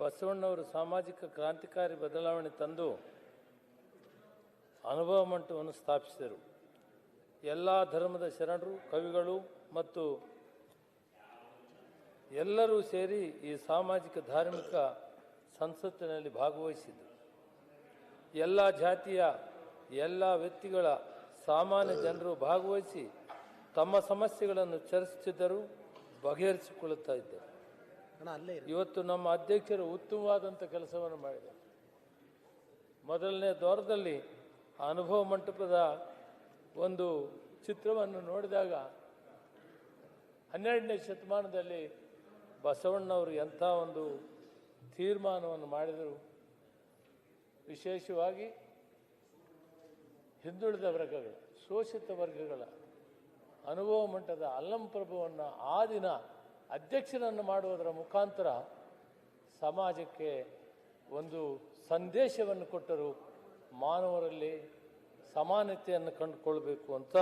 ಬಸವಣ್ಣವರು ಸಾಮಾಜಿಕ ಕ್ರಾಂತಿಕಾರಿ ಬದಲಾವಣೆ ತಂದು ಅನುಭವ ಮಂಟವನ್ನು ಸ್ಥಾಪಿಸಿದರು. ಎಲ್ಲ ಧರ್ಮದ ಶರಣರು, ಕವಿಗಳು ಮತ್ತು ಎಲ್ಲರೂ ಸೇರಿ ಈ ಸಾಮಾಜಿಕ ಧಾರ್ಮಿಕ ಸಂಸತ್ತಿನಲ್ಲಿ ಭಾಗವಹಿಸಿದರು ಎಲ್ಲ ಜಾತಿಯ ಎಲ್ಲ ವ್ಯಕ್ತಿಗಳ ಸಾಮಾನ್ಯ ಜನರು ಭಾಗವಹಿಸಿ ತಮ್ಮ ಸಮಸ್ಯೆಗಳನ್ನು ಚರ್ಚಿಸಿದ್ದರು, ಬಗೆಹರಿಸಿಕೊಳ್ಳುತ್ತಾ ಇದ್ದರು. ಇವತ್ತು ನಮ್ಮ ಅಧ್ಯಕ್ಷರು ಉತ್ತಮವಾದಂಥ ಕೆಲಸವನ್ನು ಮಾಡಿದ್ದಾರೆ ಮೊದಲನೇ ದೌರದಲ್ಲಿ ಅನುಭವ ಮಂಟಪದ ಒಂದು ಚಿತ್ರವನ್ನು ನೋಡಿದಾಗ ಹನ್ನೆರಡನೇ ಶತಮಾನದಲ್ಲಿ ಬಸವಣ್ಣವರು ಎಂಥ ಒಂದು ತೀರ್ಮಾನವನ್ನು ಮಾಡಿದರು. ವಿಶೇಷವಾಗಿ ಹಿಂದುಳಿದ ವರ್ಗಗಳು, ಶೋಷಿತ ವರ್ಗಗಳ ಅನುಭವ ಮಟ್ಟದ ಅಲ್ಲಂಪ್ರಭುವನ್ನು ಆ ದಿನ ಅಧ್ಯಕ್ಷರನ್ನು ಮಾಡುವುದರ ಮುಖಾಂತರ ಸಮಾಜಕ್ಕೆ ಒಂದು ಸಂದೇಶವನ್ನು ಕೊಟ್ಟರು ಮಾನವರಲ್ಲಿ ಸಮಾನತೆಯನ್ನು ಕಂಡುಕೊಳ್ಬೇಕು ಅಂತ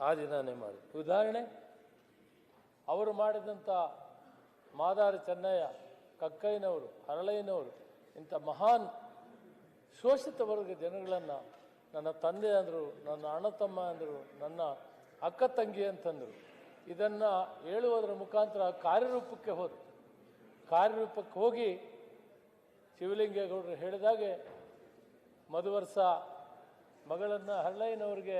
ಆ ದಿನನೇ ಮಾಡಿ ಉದಾಹರಣೆ, ಅವರು ಮಾಡಿದಂಥ ಮಾದಾರ ಚೆನ್ನಯ್ಯ, ಕಕ್ಕಯ್ಯನವರು, ಹರಳಯ್ಯನವರು, ಇಂಥ ಮಹಾನ್ ಶೋಷಿತ ವರ್ಗ ಜನಗಳನ್ನು ನನ್ನ ತಂದೆ ಅಂದರು, ನನ್ನ ಅಣ್ಣ ತಮ್ಮ ಅಂದರು, ನನ್ನ ಅಕ್ಕ ತಂಗಿ ಅಂತಂದರು ಇದನ್ನು ಹೇಳುವುದರ ಮುಖಾಂತರ ಕಾರ್ಯರೂಪಕ್ಕೆ ಹೋದರು. ಕಾರ್ಯರೂಪಕ್ಕೆ ಹೋಗಿ ಶಿವಲಿಂಗೇಗೌಡರು ಹೇಳಿದಾಗೆ, ಮಧುವರ್ಷ ಮಗಳನ್ನು ಹರಳಯ್ಯನವರಿಗೆ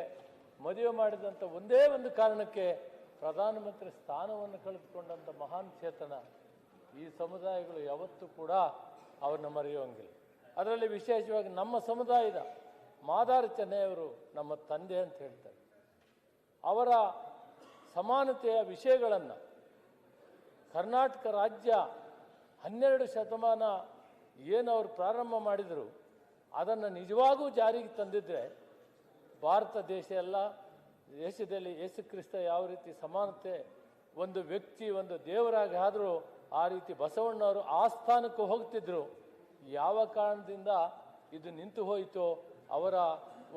ಮದುವೆ ಮಾಡಿದಂಥ ಒಂದೇ ಒಂದು ಕಾರಣಕ್ಕೆ ಪ್ರಧಾನಮಂತ್ರಿ ಸ್ಥಾನವನ್ನು ಕಳೆದುಕೊಂಡಂಥ ಮಹಾನ್ ಚೇತನ ಈ ಸಮುದಾಯಗಳು ಯಾವತ್ತೂ ಕೂಡ ಅವ್ರನ್ನ ಮರೆಯುವಂಗಿಲ್ಲ. ಅದರಲ್ಲಿ ವಿಶೇಷವಾಗಿ ನಮ್ಮ ಸಮುದಾಯದ ಮಾದಾರ ಚೆನ್ನೈಯವರು ನಮ್ಮ ತಂದೆ ಅಂತ ಹೇಳ್ತಾರೆ. ಅವರ ಸಮಾನತೆಯ ವಿಷಯಗಳನ್ನು ಕರ್ನಾಟಕ ರಾಜ್ಯ ಹನ್ನೆರಡು ಶತಮಾನ ಏನು ಅವರು ಪ್ರಾರಂಭ ಮಾಡಿದರು, ಅದನ್ನು ನಿಜವಾಗೂ ಜಾರಿಗೆ ತಂದಿದ್ದರೆ ಭಾರತ ದೇಶ ಎಲ್ಲ, ದೇಶದಲ್ಲಿ ಯೇಸು ಕ್ರಿಸ್ತ ಯಾವ ರೀತಿ ಸಮಾನತೆ, ಒಂದು ವ್ಯಕ್ತಿ, ಒಂದು ದೇವರಾಗಿ ಆದರೂ ಆ ರೀತಿ ಬಸವಣ್ಣವರು ಆ ಸ್ಥಾನಕ್ಕೆ ಹೋಗ್ತಿದ್ರು, ಯಾವ ಕಾರಣದಿಂದ ಇದು ನಿಂತು ಹೋಯಿತೋ ಅವರ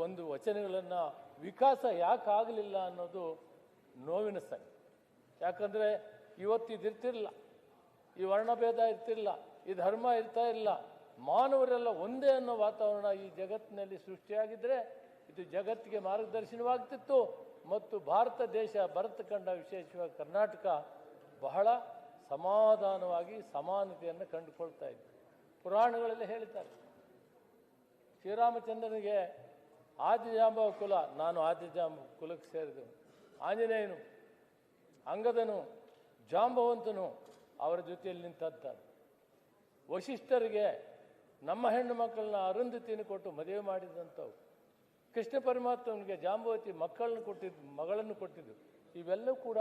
ಒಂದು ವಚನಗಳನ್ನು ವಿಕಾಸ ಯಾಕಾಗಲಿಲ್ಲ ಅನ್ನೋದು ನೋವಿನ ಸಂಗತಿ ಯಾಕಂದರೆ ಇವತ್ತು ಇದು ಇರ್ತಿರಲಿಲ್ಲ. ಈ ವರ್ಣಭೇದ ಇರ್ತಿರಲಿಲ್ಲ. ಈ ಧರ್ಮ ಇರ್ತಾ ಇಲ್ಲ ಮಾನವರೆಲ್ಲ ಒಂದೇ ಅನ್ನೋ ವಾತಾವರಣ ಈ ಜಗತ್ತಿನಲ್ಲಿ ಸೃಷ್ಟಿಯಾಗಿದ್ದರೆ ಇದು ಜಗತ್ತಿಗೆ ಮಾರ್ಗದರ್ಶನವಾಗ್ತಿತ್ತು. ಮತ್ತು ಭಾರತ ದೇಶ, ಭರತ ಕಂಡ ವಿಶೇಷವಾಗಿ ಕರ್ನಾಟಕ ಬಹಳ ಸಮಾಧಾನವಾಗಿ ಸಮಾನತೆಯನ್ನು ಕಂಡುಕೊಳ್ತಾ ಇತ್ತು. ಪುರಾಣಗಳಲ್ಲಿ ಹೇಳ್ತಾರೆ ಶ್ರೀರಾಮಚಂದ್ರನಿಗೆ ಆದಿಜಾಂಬವ ಕುಲ, ನಾನು ಆದಿಜಾಂಬ ಕುಲಕ್ಕೆ ಸೇರಿದನು ಆಂಜನೇಯನು ಅಂಗದನು ಜಾಂಬವಂತನು ಅವರ ಜೊತೆಯಲ್ಲಿ ನಿಂತದ್ದಾನೆ ವಶಿಷ್ಠರಿಗೆ ನಮ್ಮ ಹೆಣ್ಣು ಮಕ್ಕಳನ್ನ ಅರುಂಧತಿಯನ್ನು ಕೊಟ್ಟು ಮದುವೆ ಮಾಡಿದಂಥವು. ಕೃಷ್ಣ ಪರಮಾತ್ಮನಿಗೆ ಜಾಂಬವತಿ ಮಕ್ಕಳನ್ನು ಕೊಟ್ಟಿದ್ದು ಮಗಳನ್ನು ಕೊಟ್ಟಿದ್ದು. ಇವೆಲ್ಲವೂ ಕೂಡ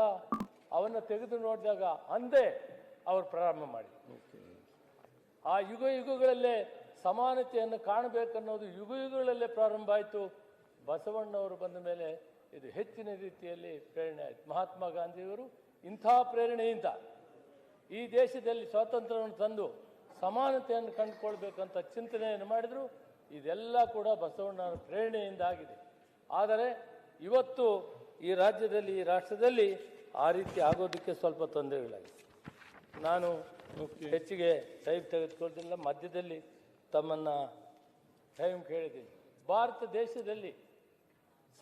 ಅವನ್ನು ತೆಗೆದು ನೋಡಿದಾಗ ಅಂದೇ ಅವರು ಪ್ರಾರಂಭ ಮಾಡಿ ಆ ಯುಗ ಯುಗಗಳಲ್ಲೇ ಸಮಾನತೆಯನ್ನು ಕಾಣಬೇಕನ್ನೋದು ಯುಗ ಯುಗಗಳಲ್ಲೇ ಪ್ರಾರಂಭ ಆಯಿತು. ಬಸವಣ್ಣವರು ಬಂದ ಮೇಲೆ ಇದು ಹೆಚ್ಚಿನ ರೀತಿಯಲ್ಲಿ ಪ್ರೇರಣೆ ಆಯಿತು. ಮಹಾತ್ಮ ಗಾಂಧಿಯವರು ಇಂಥ ಪ್ರೇರಣೆಯಿಂದ ಈ ದೇಶದಲ್ಲಿ ಸ್ವಾತಂತ್ರ್ಯವನ್ನು ತಂದು ಸಮಾನತೆಯನ್ನು ಕಂಡುಕೊಳ್ಬೇಕಂತ ಚಿಂತನೆಯನ್ನು ಮಾಡಿದರು. ಇದೆಲ್ಲ ಕೂಡ ಬಸವಣ್ಣನ ಪ್ರೇರಣೆಯಿಂದ ಆಗಿದೆ. ಆದರೆ ಇವತ್ತು ಈ ರಾಜ್ಯದಲ್ಲಿ ಈ ರಾಷ್ಟ್ರದಲ್ಲಿ ಆ ರೀತಿ ಆಗೋದಕ್ಕೆ ಸ್ವಲ್ಪ ತೊಂದರೆಗಳಾಗಿದೆ ನಾನು ಹೆಚ್ಚಿಗೆ ಟೈಮ್ ತೆಗೆದುಕೊಳ್ತಿಲ್ಲ. ಮಧ್ಯದಲ್ಲಿ ತಮ್ಮನ್ನು ಟೈಮ್ ಕೇಳಿದ್ದೀನಿ. ಭಾರತ ದೇಶದಲ್ಲಿ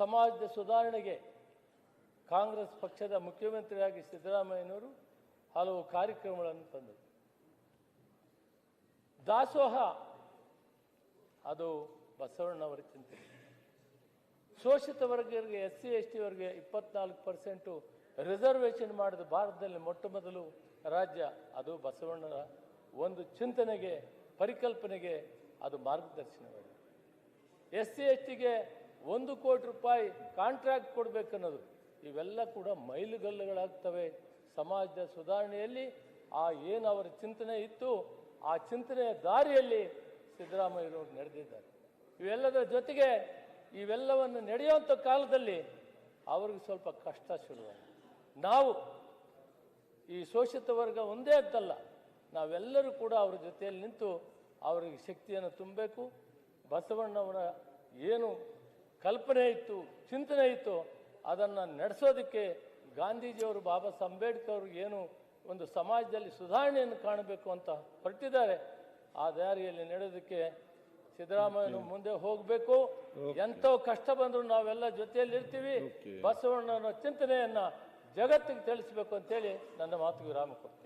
ಸಮಾಜದ ಸುಧಾರಣೆಗೆ ಕಾಂಗ್ರೆಸ್ ಪಕ್ಷದ ಮುಖ್ಯಮಂತ್ರಿಯಾಗಿ ಸಿದ್ದರಾಮಯ್ಯನವರು ಹಲವು ಕಾರ್ಯಕ್ರಮಗಳನ್ನು ತಂದರು. ದಾಸೋಹ, ಅದು ಬಸವಣ್ಣವರ ಚಿಂತನೆ ಶೋಷಿತ ವರ್ಗರಿಗೆ ಎಸ್ ಸಿ ಎಸ್ ಟಿ ವರ್ಗ ಇಪ್ಪತ್ನಾಲ್ಕು ಪರ್ಸೆಂಟು ರಿಸರ್ವೇಷನ್ ಮಾಡಿದ ಭಾರತದಲ್ಲಿ ಮೊಟ್ಟ ಮೊದಲು ರಾಜ್ಯ, ಅದು ಬಸವಣ್ಣನ ಒಂದು ಚಿಂತನೆಗೆ, ಪರಿಕಲ್ಪನೆಗೆ ಅದು ಮಾರ್ಗದರ್ಶನವಾಗಿದೆ. ಎಸ್ ಸಿ ಎಸ್ ಟಿಗೆ ಒಂದು ಕೋಟಿ ರೂಪಾಯಿ ಕಾಂಟ್ರಾಕ್ಟ್ ಕೊಡಬೇಕನ್ನೋದು. ಇವೆಲ್ಲ ಕೂಡ ಮೈಲುಗಲ್ಲುಗಳಾಗ್ತವೆ. ಸಮಾಜದ ಸುಧಾರಣೆಯಲ್ಲಿ ಆ ಏನು ಅವರ ಚಿಂತನೆ ಇತ್ತು, ಆ ಚಿಂತನೆಯ ದಾರಿಯಲ್ಲಿ ಸಿದ್ದರಾಮಯ್ಯನವರು ನಡೆದಿದ್ದಾರೆ. ಇವೆಲ್ಲದರ ಜೊತೆಗೆ ಇವೆಲ್ಲವನ್ನು ನಡೆಯುವಂಥ ಕಾಲದಲ್ಲಿ ಅವ್ರಿಗೆ ಸ್ವಲ್ಪ ಕಷ್ಟ ಶುರುವಾಗಿದೆ. ನಾವು ಈ ಶೋಷಿತ ವರ್ಗ ಒಂದೇ ಅಂತಲ್ಲ, ನಾವೆಲ್ಲರೂ ಕೂಡ ಅವ್ರ ಜೊತೆಯಲ್ಲಿ ನಿಂತು ಅವರಿಗೆ ಶಕ್ತಿಯನ್ನು ತುಂಬಬೇಕು. ಬಸವಣ್ಣವರ ಏನು ಕಲ್ಪನೆ ಇತ್ತು ಚಿಂತನೆ ಇತ್ತು. ಅದನ್ನು ನಡೆಸೋದಕ್ಕೆ ಗಾಂಧೀಜಿಯವರು ಬಾಬಾ ಸಾಹೇಬ್ ಅಂಬೇಡ್ಕರ್ ಅವರು ಏನು ಒಂದು ಸಮಾಜದಲ್ಲಿ ಸುಧಾರಣೆಯನ್ನು ಕಾಣಬೇಕು ಅಂತ ಹೊರಟಿದ್ದಾರೆ. ಆ ದಾರಿಯಲ್ಲಿ ನಡೆಯೋದಕ್ಕೆ ಸಿದ್ದರಾಮಯ್ಯನು ಮುಂದೆ ಹೋಗಬೇಕು. ಎಂಥೋ ಕಷ್ಟ ಬಂದರೂ ನಾವೆಲ್ಲ ಜೊತೆಯಲ್ಲಿ ಇರ್ತೀವಿ. ಬಸವಣ್ಣನ ಚಿಂತನೆಯನ್ನು ಜಗತ್ತಿಗೆ ತಿಳಿಸ್ಬೇಕು ಅಂತೇಳಿ ನನ್ನ ಮಾತು ವಿರಾಮ ಕೊಡ್ತೀನಿ.